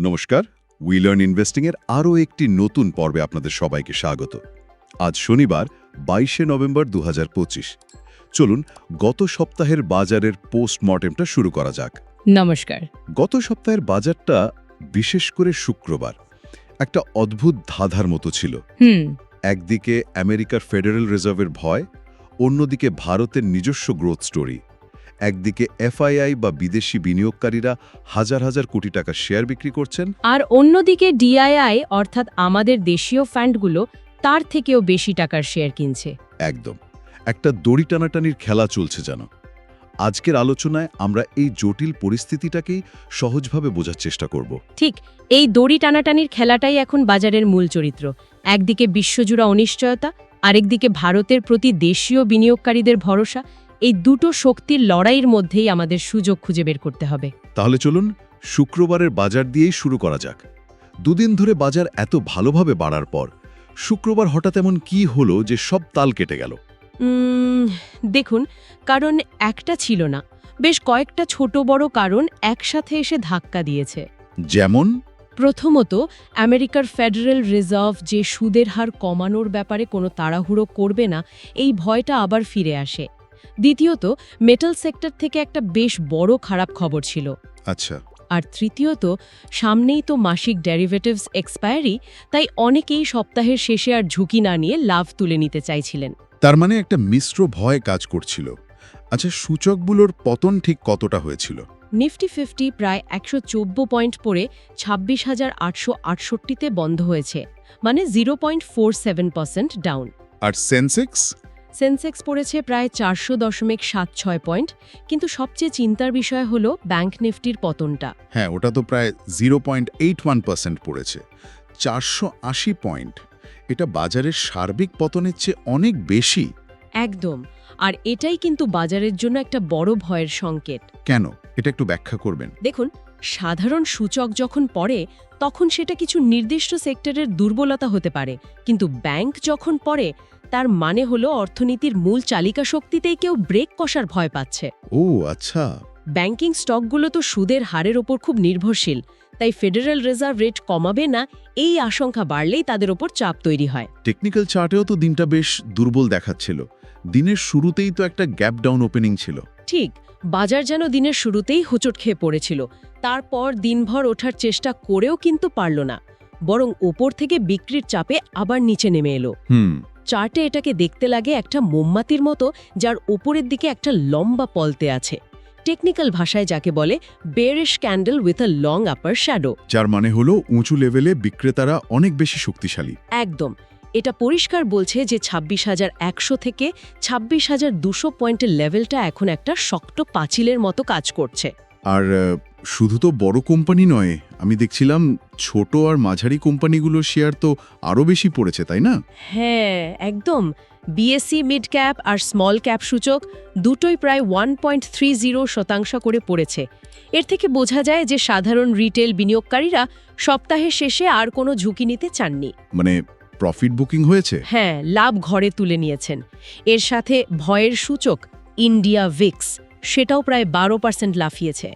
নমস্কার we learn investing এর আরও একটি নতুন পর্বে আপনাদের সবাইকে স্বাগত। আজ শনিবার বাইশে নভেম্বর দু হাজার পঁচিশ। চলুন গত সপ্তাহের বাজারের পোস্টমর্টেমটা শুরু করা যাক। নমস্কার। গত সপ্তাহের বাজারটা বিশেষ করে শুক্রবার একটা অদ্ভুত ধাঁধার মতো ছিল। একদিকে আমেরিকার ফেডারেল রিজার্ভের ভয় অন্যদিকে ভারতের নিজস্ব গ্রোথ স্টোরি একদিকে এফআইআই বা বিদেশি বিনিয়োগকারীরা হাজার হাজার কোটি টাকা শেয়ার বিক্রি করছেন। আর অন্যদিকে ডিআইআই অর্থাৎ আমাদের দেশীয় ফান্ডগুলো তার থেকেও বেশি টাকার শেয়ার কিনছে। একদম। একটা দড়ি টানাটানির খেলা চলছে যেন। আজকের আলোচনায় আমরা এই জটিল পরিস্থিতিটাকেই সহজভাবে বোঝার চেষ্টা করব। ঠিক এই দড়ি টানাটানির খেলাটাই এখন বাজারের মূল চরিত্র। একদিকে বিশ্বজুড়া অনিশ্চয়তা আরেকদিকে ভারতের প্রতি দেশীয় বিনিয়োগকারীদের ভরসা এই দুটো শক্তির লড়াইয়ের মধ্যেই আমাদের সুযোগ খুঁজে বের করতে হবে। তাহলে চলুন শুক্রবারের বাজার দিয়েই শুরু করা যাক। দুদিন ধরে বাজার এত ভালোভাবে বাড়ার পর শুক্রবার হঠাৎ এমন কি হলো যে সব তাল কেটে গেল? দেখুন কারণ একটা ছিল না বেশ কয়েকটা ছোট বড় কারণ একসাথে এসে ধাক্কা দিয়েছে। যেমন? প্রথমত আমেরিকার ফেডারেল রিজার্ভ যে সুদের হার কমানোর ব্যাপারে কোনো তাড়াহুড়ো করবে না এই ভয়টা আবার ফিরে আসে। দ্বিতীয়ত মেটাল সেক্টর থেকে একটা বেশ বড় খারাপ খবর ছিল। আচ্ছা। আর তৃতীয়ত সামনেই তো মাসিক ডেরিভেটিভস এক্সপায়ারি তাই অনেকেই সপ্তাহের শেষে আর ঝুঁকি না নিয়ে লাভ তুলে নিতে চাইছিলেন। তার মানে একটা মিশ্র ভয় কাজ করছিল। আচ্ছা সূচকগুলোর পতন ঠিক কতটা হয়েছিল? নিফটি ফিফটি প্রায় একশো পয়েন্ট পড়ে ছাব্বিশ হাজার আটশো আটষট্টিতে বন্ধ হয়েছে মানে zero point four seven percent down আর সেন্সেক্স সেন্সেক্স পড়েছে প্রায় চারশো দশমিক সাত ছয় পয়েন্ট কিন্তু সবচেয়ে চিন্তার বিষয় হল ব্যাংক নিফটির পতনটা। হ্যাঁ ওটা তো প্রায় zero point eight one percent পড়েছে। চারশো আশি পয়েন্ট এটা বাজারের সার্বিক পতনের চেয়ে অনেক বেশি। একদম আর এটাই কিন্তু বাজারের জন্য একটা বড় ভয়ের সংকেত। কেন? এটা একটু ব্যাখ্যা করবেন। দেখুন সাধারণ সূচক যখন পড়ে তখন সেটা কিছু নির্দিষ্ট সেক্টরের দুর্বলতা হতে পারে। কিন্তু ব্যাংক যখন পড়ে তার মানে হলো অর্থনীতির মূল চালিকা শক্তিতেই কেউ ব্রেক কষার ভয় পাচ্ছে। ও আচ্ছা। ব্যাংকিং স্টকগুলো তো সুদের হারের ওপর খুব নির্ভরশীল তাই ফেডারেল রিজার্ভ রেট কমাবে না এই আশঙ্কা বাড়লেই তাদের ওপর চাপ তৈরি হয়। টেকনিক্যাল চার্টেও তো দিনটা বেশ দুর্বল দেখাচ্ছিল। দিনের শুরুতেই তো একটা গ্যাপ ডাউন ওপেনিং ছিল। ঠিক বাজার যেন দিনের শুরুতেই হোঁচট খেয়ে পড়েছিল। তারপর দিনভর ওঠার চেষ্টা করেও কিন্তু পারল না। বরং ওপর থেকে বিক্রির চাপে আবার নিচে নেমে এলো। চার্টে এটাকে দেখতে লাগে একটা মোমবাতির মতো যার ওপরের দিকে একটা লম্বা পলতে আছে। টেকনিক্যাল ভাষায় যাকে বলে bearish candle with a long upper shadow. যার মানে হলো উঁচু লেভেলে বিক্রেতারা অনেক বেশি শক্তিশালী। একদম। এটা পরিষ্কার বলছে যে ছাব্বিশ হাজার একশো থেকে ছাব্বিশ হাজার দুশো পয়েন্টের লেভেলটা এখন একটা শক্ত পাঁচিলের মতো কাজ করছে। আর শুধু তো বড় কোম্পানি নয় আমি দেখছিলাম ছোট আর মাঝারি কোম্পানিগুলোর শেয়ার তো আরও বেশি পড়েছে তাই না? হ্যাঁ একদম। বিএসসি মিড ক্যাপ আর স্মল ক্যাপ সূচক দুটোই প্রায় ওয়ান পয়েন্ট থ্রি জিরো শতাংশ করে পড়েছে। এর থেকে বোঝা যায় যে সাধারণ রিটেল বিনিয়োগকারীরা সপ্তাহের শেষে আর কোনো ঝুঁকি নিতে চাননি। মানে প্রফিট বুকিং হয়েছে? হ্যাঁ লাভ ঘরে তুলে নিয়েছেন। এর সাথে ভয়ের সূচক ইন্ডিয়া ভিক্স সেটাও প্রায় বারো পার্সেন্ট লাফিয়েছে।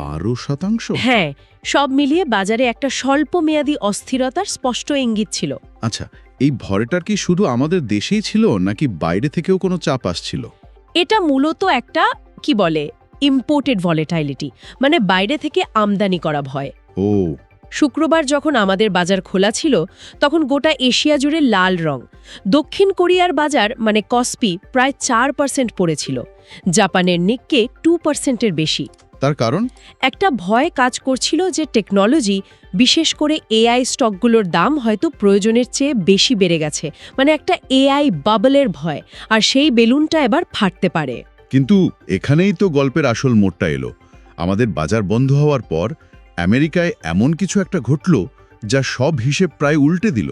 বারো শতাংশ? হ্যাঁ সব মিলিয়ে বাজারে একটা স্বল্প মেয়াদী অস্থিরতার স্পষ্ট ইঙ্গিত ছিল। আচ্ছা এই ভয়টার কি শুধু আমাদের দেশেই ছিল নাকি বাইরে থেকেও কোনো চাপ আসছিল? এটা মূলত একটা কি বলে ইম্পোর্টেড ভলেটাইলিটি মানে বাইরে থেকে আমদানি করা ভয়। ও শুক্রবার যখন আমাদের বাজার খোলা ছিল তখন গোটা এশিয়া জুড়ে লাল রং। দক্ষিণ কোরিয়ার বাজার মানে কসপি প্রায় চার পার্সেন্ট পড়েছিল। জাপানের নিক্কে টু পার্সেন্টের বেশি। তার কারণ? একটা ভয় কাজ করছিল যে টেকনোলজি বিশেষ করে এআই স্টকগুলোর দাম হয়তো প্রয়োজনের চেয়ে বেশি বেড়ে গেছে। মানে একটা এআই বাবলের ভয় আর সেই বেলুনটা এবার ফাটতে পারে। কিন্তু এখানেই তো গল্পের আসল মোড়টা এলো। আমাদের বাজার বন্ধ হওয়ার পর আমেরিকায় এমন কিছু একটা ঘটল যা সব হিসেব প্রায় উল্টে দিল।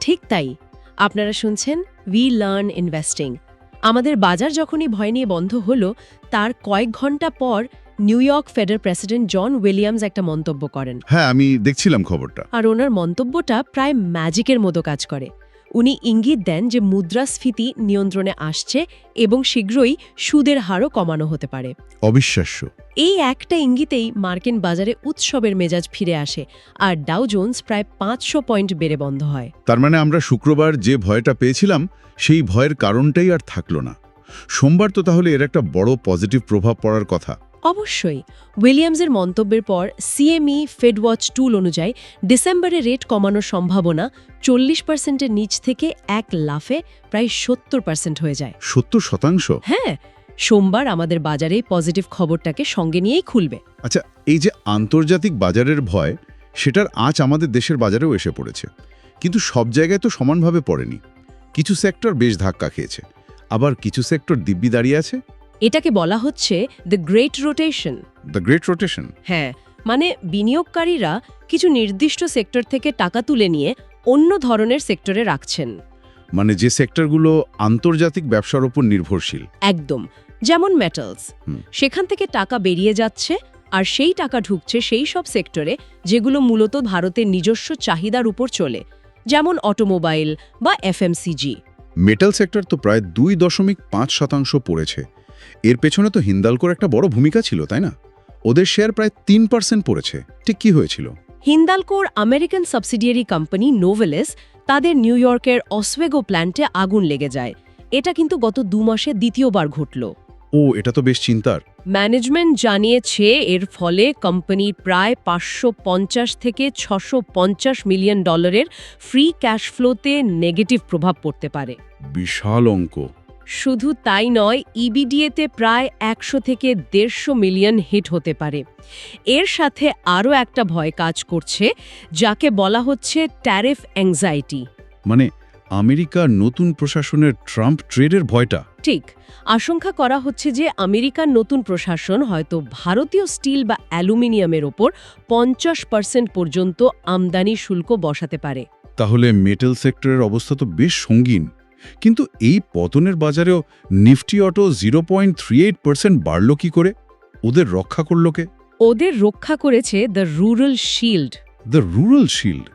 ঠিক তাই। আপনারা শুনছেন উই লার্ন ইনভেস্টিং আমাদের বাজার যখনই ভয় নিয়ে বন্ধ হলো তার কয়েক ঘণ্টা পর নিউ ইয়র্ক ফেডার প্রেসিডেন্ট জন উইলিয়ামস একটা মন্তব্য করেন। হ্যাঁ আমি দেখছিলাম খবরটা। আর ওনার মন্তব্যটা প্রায় ম্যাজিকের মতো কাজ করে। উনি ইঙ্গিত দেন যে মুদ্রাস্ফীতি নিয়ন্ত্রণে আসছে এবং শীঘ্রই সুদের হারও কমানো হতে পারে। অবিশ্বাস্য। এই একটা ইঙ্গিতেই মার্কিন বাজারে উৎসবের মেজাজ ফিরে আসে আর ডাউ জোন্স প্রায় পাঁচশো পয়েন্ট বেড়ে বন্ধ হয়। তার মানে আমরা শুক্রবার যে ভয়টা পেয়েছিলাম সেই ভয়ের কারণটাই আর থাকল না। সোমবার তো তাহলে এর একটা বড় পজিটিভ প্রভাব পড়ার কথা। অবশ্যই। উইলিয়ামসের মন্তব্যের পর সিএমই ফেডওয়াচ টুল অনুযায়ী ডিসেম্বরে রেট কমানোর সম্ভাবনা চল্লিশ পার্সেন্টের নিচ থেকে এক লাফে প্রায় সত্তর পার্সেন্ট হয়ে যায়। সত্তর শতাংশ? হ্যাঁ সোমবার আমাদের বাজারে পজিটিভ খবরটাকে সঙ্গে নিয়েই খুলবে। আচ্ছা এই যে আন্তর্জাতিক বাজারের ভয় সেটার আঁচ আমাদের দেশের বাজারেও এসে পড়েছে। কিন্তু সব জায়গায় তো সমানভাবে পড়েনি। কিছু সেক্টর বেশ ধাক্কা খেয়েছে। আবার কিছু সেক্টর দিব্যি দাঁড়িয়ে আছে? এটাকে বলা হচ্ছে the great rotation the great rotation হ্যাঁ মানে বিনিয়োগকারীরা কিছু নির্দিষ্ট সেক্টর থেকে টাকা তুলে নিয়ে অন্য ধরনের সেক্টরে রাখছেন। মানে যে সেক্টরগুলো আন্তর্জাতিক ব্যবসার উপর নির্ভরশীল। একদম যেমন মেটালস সেখান থেকে টাকা বেরিয়ে যাচ্ছে আর সেই টাকা ঢুকছে সেই সব সেক্টরে যেগুলো মূলত ভারতের নিজস্ব চাহিদার উপর চলে যেমন অটোমোবাইল বা এফএমসিজি মেটাল সেক্টর তো প্রায় দুই দশমিক পাঁচ শতাংশ পড়েছে। এর পেছনে তো হিন্দালকোর একটা বড় ভূমিকা ছিল তাই না? ওদের শেয়ার প্রায় তিন পার্সেন্ট পড়েছে। ঠিক কি হয়েছিল? হিন্দালকোর আমেরিকান সাবসিডিয়ারি কোম্পানি নোভেলেস তাদের নিউ ইয়র্কের অসওয়েগো প্ল্যান্টে আগুন লেগে যায়। এটা কিন্তু গত দু মাসে দ্বিতীয়বার ঘটল। ও এটা তো বেশ চিন্তার। ম্যানেজমেন্ট জানিয়েছে এর ফলে কোম্পানির প্রায় পাঁচশো পঞ্চাশ থেকে ছশো পঞ্চাশ মিলিয়ন ডলারের ফ্রি ক্যাশ ফ্লোতে নেগেটিভ প্রভাব পড়তে পারে। বিশাল অঙ্ক। শুধু তাই নয় ইবিডিএতে প্রায় একশো থেকে দেড়শো মিলিয়ন হিট হতে পারে। এর সাথে আরও একটা ভয় কাজ করছে যাকে বলা হচ্ছে ট্যারিফ অ্যাংজাইটি। মানে আমেরিকার নতুন প্রশাসনের ট্রাম্প ট্রেডের ভয়টা। ঠিক। আশঙ্কা করা হচ্ছে যে আমেরিকার নতুন প্রশাসন হয়তো ভারতীয় স্টিল বা অ্যালুমিনিয়ামের ওপর পঞ্চাশ পার্সেন্ট পর্যন্ত আমদানি শুল্ক বসাতে পারে। তাহলে মেটাল সেক্টরের অবস্থা তো বেশ সঙ্গীন। কিন্তু এই পতনের বাজারেও Nifty auto zero point three eight percent বাড়ল কি করে? ওদের রক্ষা করল কে? ওদের রক্ষা করেছে the rural shield. The rural shield?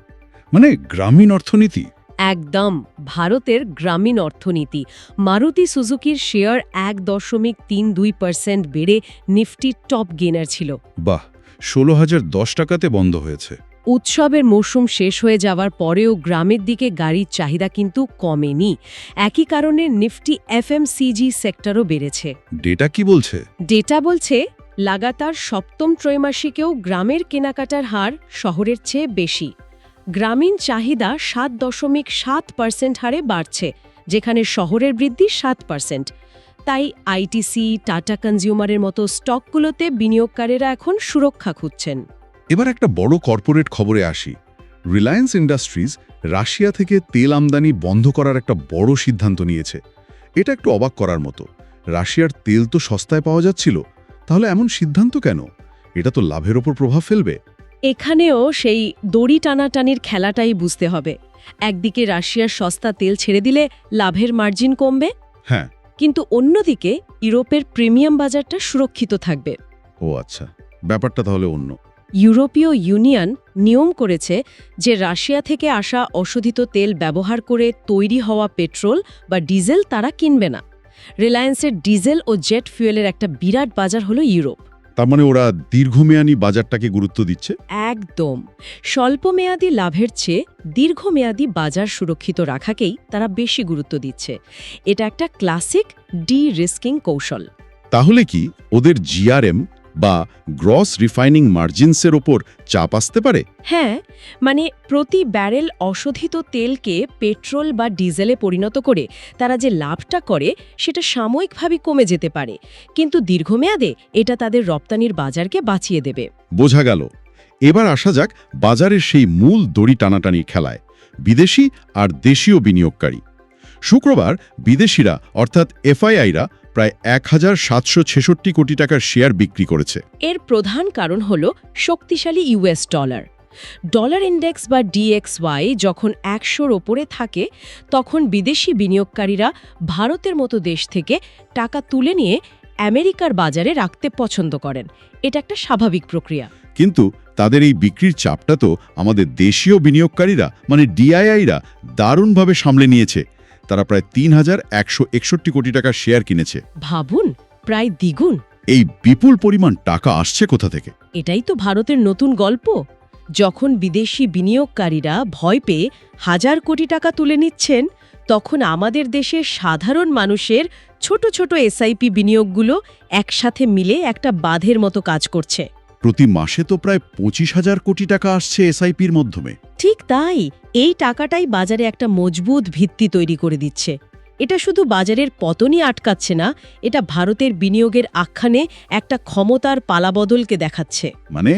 মানে গ্রামীণ অর্থনীতি? একদম ভারতের গ্রামীণ অর্থনীতি। মারুতি সুজুকির শেয়ার এক দশমিক তিন দুই পার্সেন্ট বেড়ে নিফটি টপ গেনার ছিল। বাহ ষোলো হাজার দশ টাকাতে বন্ধ হয়েছে। উৎসবের মৌসুম শেষ হয়ে যাওয়ার পরেও গ্রামের দিকে গাড়ির চাহিদা কিন্তু কমেনি। একই কারণে নিফটি এফএমসিজি সেক্টরও বেড়েছে। ডেটা কি বলছে? ডেটা বলছে লাগাতার সপ্তম ত্রৈমাসিকেও গ্রামের কেনাকাটার হার শহরের চেয়ে বেশি। গ্রামীণ চাহিদা সাত দশমিক সাত পার্সেন্ট হারে বাড়ছে, যেখানে শহরের বৃদ্ধি সাত পার্সেন্ট। তাই আইটিসি, টাটা কনজিউমারের মতো স্টকগুলোতে বিনিয়োগকারীরা এখন সুরক্ষা খুঁজছেন। এবার একটা বড় কর্পোরেট খবরে আসি। রিলায়েন্স ইন্ডাস্ট্রিজ রাশিয়া থেকে তেল আমদানি বন্ধ করার একটা বড় সিদ্ধান্ত নিয়েছে। এটা একটু অবাক করার মতো। রাশিয়ার তেল তো সস্তায় পাওয়া যাচ্ছিল, তাহলে এমন সিদ্ধান্ত কেন? এটা তো লাভের ওপর প্রভাব ফেলবে। এখানেও সেই দড়ি টানাটানির খেলাটাই বুঝতে হবে। একদিকে রাশিয়ার সস্তা তেল ছেড়ে দিলে লাভের মার্জিন কমবে। হ্যাঁ। কিন্তু অন্যদিকে ইউরোপের প্রিমিয়াম বাজারটা সুরক্ষিত থাকবে। ও আচ্ছা ব্যাপারটা তাহলে অন্য। ইউরোপীয় ইউনিয়ন নিয়ম করেছে যে রাশিয়া থেকে আসা অশোধিত তেল ব্যবহার করে তৈরি হওয়া পেট্রোল বা ডিজেল তারা কিনবে না। রিলায়েন্সের ডিজেল ও জেট ফুয়েলের একটা বিরাট বাজার হলো ইউরোপ। তার মানে ওরা দীর্ঘমেয়াদী বাজারটাকে গুরুত্ব দিচ্ছে? একদম। স্বল্পমেয়াদী লাভের চেয়ে দীর্ঘমেয়াদী বাজার সুরক্ষিত রাখাকেই তারা বেশি গুরুত্ব দিচ্ছে। এটা একটা ক্লাসিক ডি রিস্কিং কৌশল। তাহলে কি ওদের জিআরএম বা গ্রস রিফাইনিং মার্জিনসের ওপর চাপ আসতে পারে? হ্যাঁ মানে প্রতি ব্যারেল অশোধিত তেলকে পেট্রোল বা ডিজেলে পরিণত করে তারা যে লাভটা করে সেটা সাময়িকভাবে কমে যেতে পারে। কিন্তু দীর্ঘমেয়াদে এটা তাদের রপ্তানির বাজারকে বাঁচিয়ে দেবে। বোঝা গেল। এবার আসা যাক বাজারের সেই মূল দড়ি টানাটানির খেলায় বিদেশি আর দেশীয় বিনিয়োগকারী। শুক্রবার বিদেশিরা অর্থাৎ এফআইআইরা প্রায় এক হাজার সাতশো ছেষট্টি কোটি টাকার শেয়ার বিক্রি করেছে। এর প্রধান কারণ হল শক্তিশালী ইউএস ডলার। ডলার ইন্ডেক্স বা ডিএক্সওয়াই যখন একশোর ওপরে থাকে তখন বিদেশি বিনিয়োগকারীরা ভারতের মতো দেশ থেকে টাকা তুলে নিয়ে আমেরিকার বাজারে রাখতে পছন্দ করেন। এটা একটা স্বাভাবিক প্রক্রিয়া। কিন্তু তাদের এই বিক্রির চাপটা তো আমাদের দেশীয় বিনিয়োগকারীরা মানে ডিআইআইরা দারুণভাবে সামলে নিয়েছে। তারা প্রায় তিন হাজার একশো একষট্টি কোটি টাকার শেয়ার কিনেছে। ভাবুন প্রায় দ্বিগুণ। এই বিপুল পরিমাণ টাকা আসছে কোথা থেকে? এটাই তো ভারতের নতুন গল্প। যখন বিদেশি বিনিয়োগকারীরা ভয় পেয়ে হাজার কোটি টাকা তুলে নিচ্ছেন তখন আমাদের দেশের সাধারণ মানুষের ছোট ছোট এসআইপি বিনিয়োগগুলো একসাথে মিলে একটা বাঁধের মতো কাজ করছে। প্রতি মাসে তো প্রায় পঁচিশ হাজার কোটি টাকা আসছে এসআইপির মাধ্যমে। ঠিক তাই এই টাকাটাই বাজারে একটা মজবুত ভিত্তি তৈরি করে দিচ্ছে। এটা শুধু বাজারের পতনই আটকাচ্ছে না এটা ভারতের বিনিয়োগের আখ্যানে একটা ক্ষমতার পালাবদলকে দেখাচ্ছে। মানে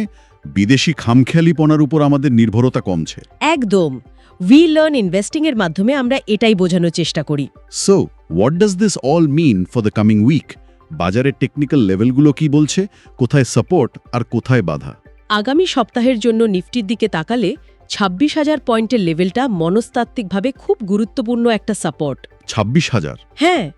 বিদেশি খামখেয়ালিপনার উপর আমাদের নির্ভরতা কমছে। একদম। উই লার্ন ইনভেস্টিংয়ের মাধ্যমে আমরা এটাই বোঝানোর চেষ্টা করি। So what does this all mean for the coming week বাজারের টেকনিক্যাল লেভেলগুলো কি বলছে কোথায় সাপোর্ট আর কোথায় বাধা? আগামী সপ্তাহের জন্য নিফটির দিকে তাকালে ছাব্বিশ হাজার পয়েন্টের লেভেলটা মনস্তাত্ত্বিকভাবে খুব গুরুত্বপূর্ণ একটা সাপোর্ট ছাব্বিশ হাজার? হ্যাঁ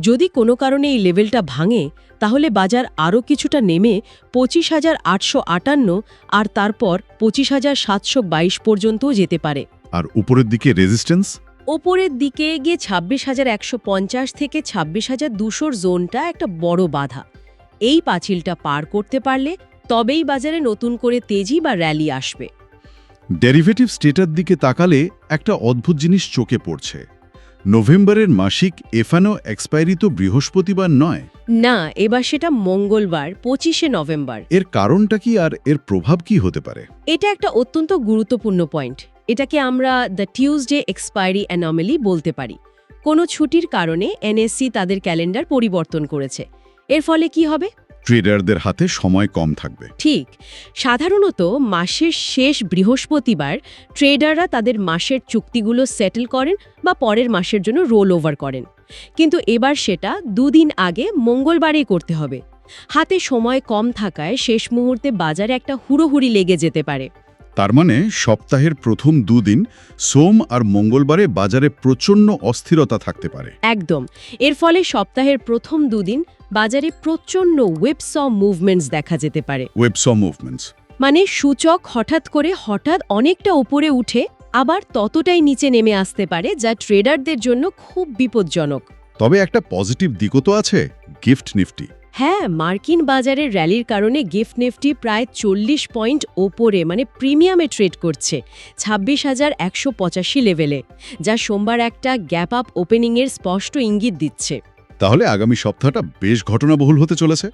যদি কোনো কারণে এই লেভেলটা ভাঙে তাহলে বাজার আরও কিছুটা নেমে পঁচিশ হাজার আটশো আটান্ন আর তারপর পঁচিশ হাজার সাতশো বাইশ পর্যন্তও যেতে পারে। আর উপরের দিকে রেজিস্ট্যান্স ওপরের দিকে গিয়ে ছাব্বিশ হাজার একশো পঞ্চাশ থেকে ছাব্বিশ হাজার দুশোর জোনটা একটা বড় বাধা। এই পাঁচিলটা পার করতে পারলে তবেই বাজারে নতুন করে তেজি বা র্যালি আসবে। ডেরিভেটিভ স্টেটার দিকে তাকালে একটা অদ্ভুত জিনিস চোখে পড়ছে। নভেম্বরের মাসিক এফানো এক্সপায়ারি তো বৃহস্পতিবার নয়। না এবার সেটা মঙ্গলবার পঁচিশে নভেম্বর। এর কারণটা কি আর এর প্রভাব কি হতে পারে? এটা একটা অত্যন্ত গুরুত্বপূর্ণ পয়েন্ট। এটাকে আমরা দ্য টিউসডে এক্সপায়ারি অ্যানমেলি বলতে পারি। কোনো ছুটির কারণে এনএসসি তাদের ক্যালেন্ডার পরিবর্তন করেছে। এর ফলে কি হবে? ট্রেডারদের হাতে সময় কম থাকবে। ঠিক। সাধারণত মাসের শেষ বৃহস্পতিবার ট্রেডাররা তাদের মাসের চুক্তিগুলো সেটেল করেন বা পরের মাসের জন্য রোল ওভার করেন। কিন্তু এবার সেটা দুদিন আগে মঙ্গলবারেই করতে হবে। হাতে সময় কম থাকায় শেষ মুহূর্তে বাজারে একটা হুড়োহুড়ি লেগে যেতে পারে। তার মানে সপ্তাহের প্রথম দুদিন সোম আর মঙ্গলবারে বাজারে প্রচণ্ড অস্থিরতা থাকতে পারে। একদম। এর ফলে সপ্তাহের প্রথম দুদিন বাজারে প্রচণ্ড ওয়েবস মুভমেন্টস দেখা যেতে পারে। ওয়েবস মুভমেন্টস মানে সূচক হঠাৎ করে হঠাৎ অনেকটা উপরে উঠে আবার ততটাই নিচে নেমে আসতে পারে যা ট্রেডারদের জন্য খুব বিপজ্জনক। তবে একটা পজিটিভ দিকও তো আছে গিফট নিফটি হ্যাঁ মার্কিন বাজারের র্যালির কারণে গিফট নিফটি প্রায় চল্লিশ পয়েন্ট ওপরে মানে প্রিমিয়ামে ট্রেড করছে ছাব্বিশ হাজার একশো পঁচাশি লেভেলে যা সোমবার একটা গ্যাপ আপ ওপেনিংয়ের স্পষ্ট ইঙ্গিত দিচ্ছে। তাহলে আগামী সপ্তাহটা বেশ ঘটনাবহুল হতে চলেছে?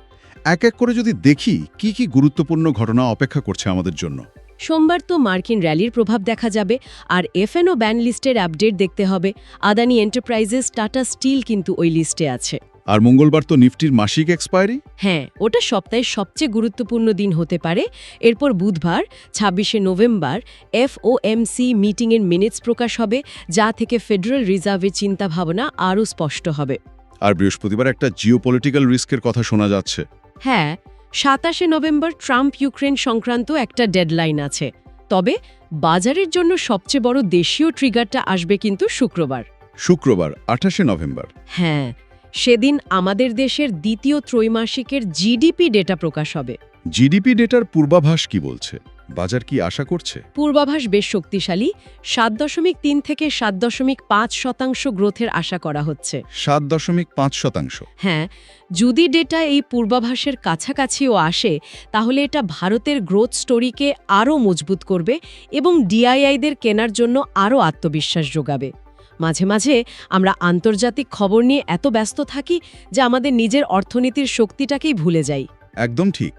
এক এক করে যদি দেখি কি কি গুরুত্বপূর্ণ ঘটনা অপেক্ষা করছে আমাদের জন্য? সোমবার তো মার্কিন র্যালির প্রভাব দেখা যাবে আর এফএনও ব্যান লিস্টের আপডেট দেখতে হবে। আদানি এন্টারপ্রাইজেস টাটা স্টিল কিন্তু ওই লিস্টে আছে। আর মঙ্গলবার তো নিফটির মাসিক এক্সপায়ারি হ্যাঁ ওটা সপ্তাহের সবচেয়ে গুরুত্বপূর্ণ দিন হতে পারে। এরপর বুধবার ছাব্বিশে নভেম্বর এফওএমসি মিটিংয়ের মিনিটস প্রকাশ হবে যা থেকে ফেডারেল রিজার্ভের চিন্তাভাবনা আরও স্পষ্ট হবে। আর বৃহস্পতিবার একটা জিওপলিটিক্যাল রিস্কের কথা শোনা যাচ্ছে। হ্যাঁ সাতাশে নভেম্বর ট্রাম্প ইউক্রেন সংক্রান্ত একটা ডেডলাইন আছে। তবে বাজারের জন্য সবচেয়ে বড় দেশীয় ট্রিগারটা আসবে কিন্তু শুক্রবার। শুক্রবার আঠাশে নভেম্বর। হ্যাঁ সেদিন আমাদের দেশের দ্বিতীয় ত্রৈমাসিকের জিডিপি ডেটা প্রকাশ হবে। জিডিপি ডেটার পূর্বাভাস কি বলছে? বাজার কি আশা করছে? পূর্বাভাস বেশ শক্তিশালী। সাত দশমিক তিন থেকে সাত দশমিক পাঁচ শতাংশ গ্রোথের আশা করা হচ্ছে। সাত দশমিক পাঁচ শতাংশ। হ্যাঁ যদি ডেটা এই পূর্বাভাসের কাছাকাছিও আসে তাহলে এটা ভারতের গ্রোথ স্টোরিকে আরও মজবুত করবে এবং ডিআইআইদের কেনার জন্য আরও আত্মবিশ্বাস যোগাবে। মাঝে মাঝে আমরা আন্তর্জাতিক খবর নিয়ে এত ব্যস্ত থাকি যে আমাদের নিজের অর্থনীতির শক্তিটাকেই ভুলে যাই। একদম ঠিক।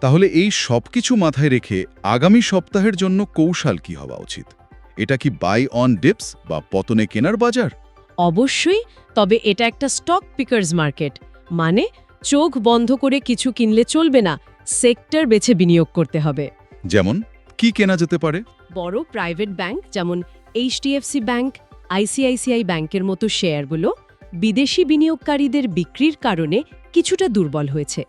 তাহলে এই সব কিছু মাথায় রেখে আগামী সপ্তাহের জন্য কৌশল কি হওয়া উচিত? এটা কি বাই অন ডিপস বা পতনে কেনার বাজার? অবশ্যই তবে এটা একটা স্টক পিকার্স মার্কেট মানে চোখ বন্ধ করে কিছু কিনলে চলবে না সেক্টর বেছে বিনিয়োগ করতে হবে। যেমন কি কেনা যেতে পারে? বড় প্রাইভেট ব্যাংক যেমন এইচডিএফসি ব্যাংক আইসিআইসিআই ব্যাংকের মতো শেয়ারগুলো বিদেশি বিনিয়োগকারীদের বিক্রির কারণে কিছুটা দুর্বল হয়েছে।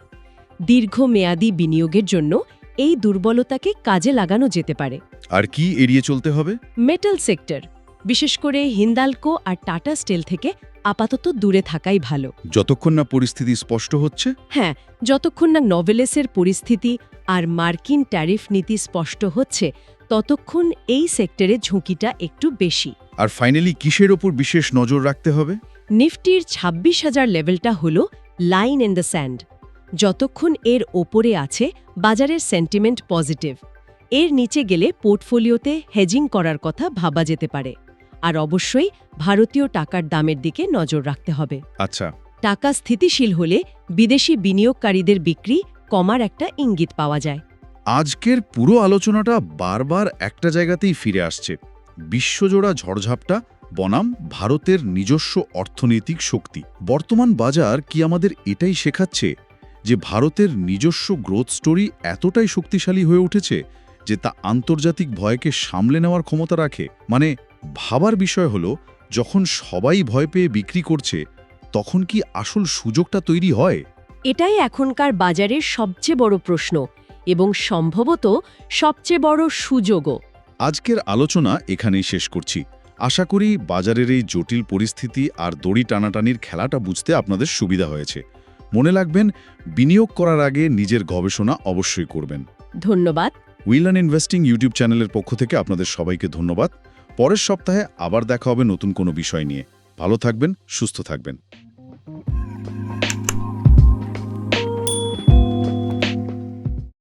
দীর্ঘমেয়াদী বিনিয়োগের জন্য এই দুর্বলতাকে কাজে লাগানো যেতে পারে। আর কি এড়িয়ে চলতে হবে? মেটাল সেক্টর বিশেষ করে হিন্দালকো আর টাটা স্টিল থেকে আপাতত দূরে থাকাই ভালো। যতক্ষণ না পরিস্থিতি স্পষ্ট হচ্ছে? হ্যাঁ যতক্ষণ না নভেলেসের পরিস্থিতি আর মার্কিন ট্যারিফ নীতি স্পষ্ট হচ্ছে ততক্ষণ এই সেক্টরে ঝুঁকিটা একটু বেশি। আর ফাইনালি কিসের ওপর বিশেষ নজর রাখতে হবে? নিফটির ছাব্বিশ হাজার লেভেলটা হল লাইন ইন দ্য স্যান্ড যতক্ষণ এর ওপরে আছে বাজারের সেন্টিমেন্ট পজিটিভ এর নিচে গেলে পোর্টফোলিওতে হেজিং করার কথা ভাবা যেতে পারে। আর অবশ্যই ভারতীয় টাকার দামের দিকে নজর রাখতে হবে। আচ্ছা। টাকা স্থিতিশীল হলে বিদেশি বিনিয়োগকারীদের বিক্রি কমার একটা ইঙ্গিত পাওয়া যায়। আজকের পুরো আলোচনাটা বারবার একটা জায়গাতেই ফিরে আসছে। বিশ্বজোড়া ঝড়ঝাপটা বনাম ভারতের নিজস্ব অর্থনৈতিক শক্তি। বর্তমান বাজার কি আমাদের এটাই শেখাচ্ছে যে ভারতের নিজস্ব গ্রোথ স্টোরি এতটাই শক্তিশালী হয়ে উঠেছে যে তা আন্তর্জাতিক ভয়কে সামলে নেওয়ার ক্ষমতা রাখে? মানে ভাবার বিষয় হলো, যখন সবাই ভয় পেয়ে বিক্রি করছে, তখন কি আসল সুযোগটা তৈরি হয়? এটাই এখনকার বাজারের সবচেয়ে বড় প্রশ্ন এবং সম্ভবত সবচেয়ে বড় সুযোগও। আজকের আলোচনা এখানেই শেষ করছি। আশা করি বাজারের এই জটিল পরিস্থিতি আর দড়ি টানাটানির খেলাটা বুঝতে আপনাদের সুবিধা হয়েছে। মনে রাখবেন বিনিয়োগ করার আগে নিজের গবেষণা অবশ্যই করবেন। ধন্যবাদ। উইল অ্যান্ড ইনভেস্টিং ইউটিউব চ্যানেলের পক্ষ থেকে আপনাদের সবাইকে ধন্যবাদ। পরের সপ্তাহে আবার দেখা হবে নতুন কোনো বিষয় নিয়ে। ভালো থাকবেন সুস্থ থাকবেন।